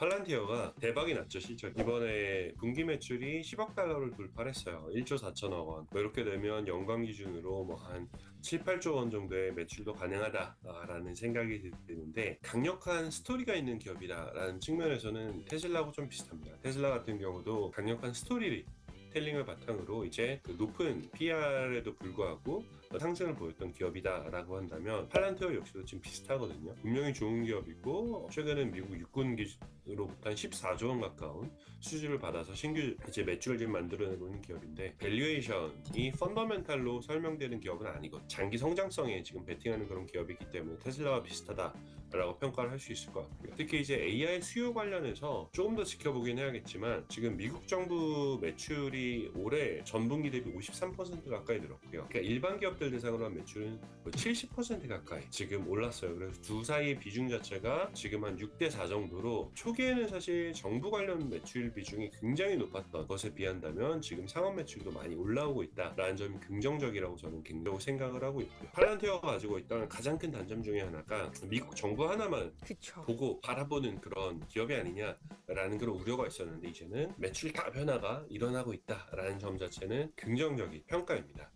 팔란티어가 대박이 났죠 실적 이번에 분기 매출이 10억 달러를 돌파했어요. 1조 4천억 원. 뭐 이렇게 되면 연간 기준으로 뭐 한 7, 8조 원 정도의 매출도 가능하다라는 생각이 드는데 강력한 스토리가 있는 기업이다라는 측면에서는 테슬라하고 좀 비슷합니다. 테슬라 같은 경우도 강력한 스토리 텔링을 바탕으로 이제 그 높은 PR에도 불구하고 상승을 보였던 기업이다라고 한다면 팔란티어 역시도 지금 비슷하거든요. 분명히 좋은 기업이고 최근에 미국 육군 기지로부터 한 14조 원 가까운 수주를 받아서 신규 이제 매출을 지금 만들어내고 있는 기업인데 밸류에이션이 펀더멘탈로 설명되는 기업은 아니고 장기 성장성에 지금 베팅하는 그런 기업이기 때문에 테슬라와 비슷하다라고 평가를 할 수 있을 것 같고요. 특히 이제 AI 수요 관련해서 조금 더 지켜보긴 해야겠지만 지금 미국 정부 매출이 올해 전분기 대비 53% 가까이 늘었고요. 그러니까 일반 기업들 대상으로 한 매출은 거의 70% 가까이 지금 올랐어요. 그래서 두 사이 비중 자체가 지금 한 6대 4 정도로 초기에는 사실 정부 관련 매출 비중이 굉장히 높았던 것에 비한다면 지금 상업 매출도 많이 올라오고 있다라는 점이 긍정적이라고 저는 굉장히 생각을 하고 있고요. 팔란티어가 가지고 있던 가장 큰 단점 중에 하나가 미국 정부 하나만 그쵸. 보고 바라보는 그런 기업이 아니냐라는 그런 우려가 있었는데 이제는 매출 다 변화가 일어나고 있다라는 점 자체는 긍정적인 평가입니다.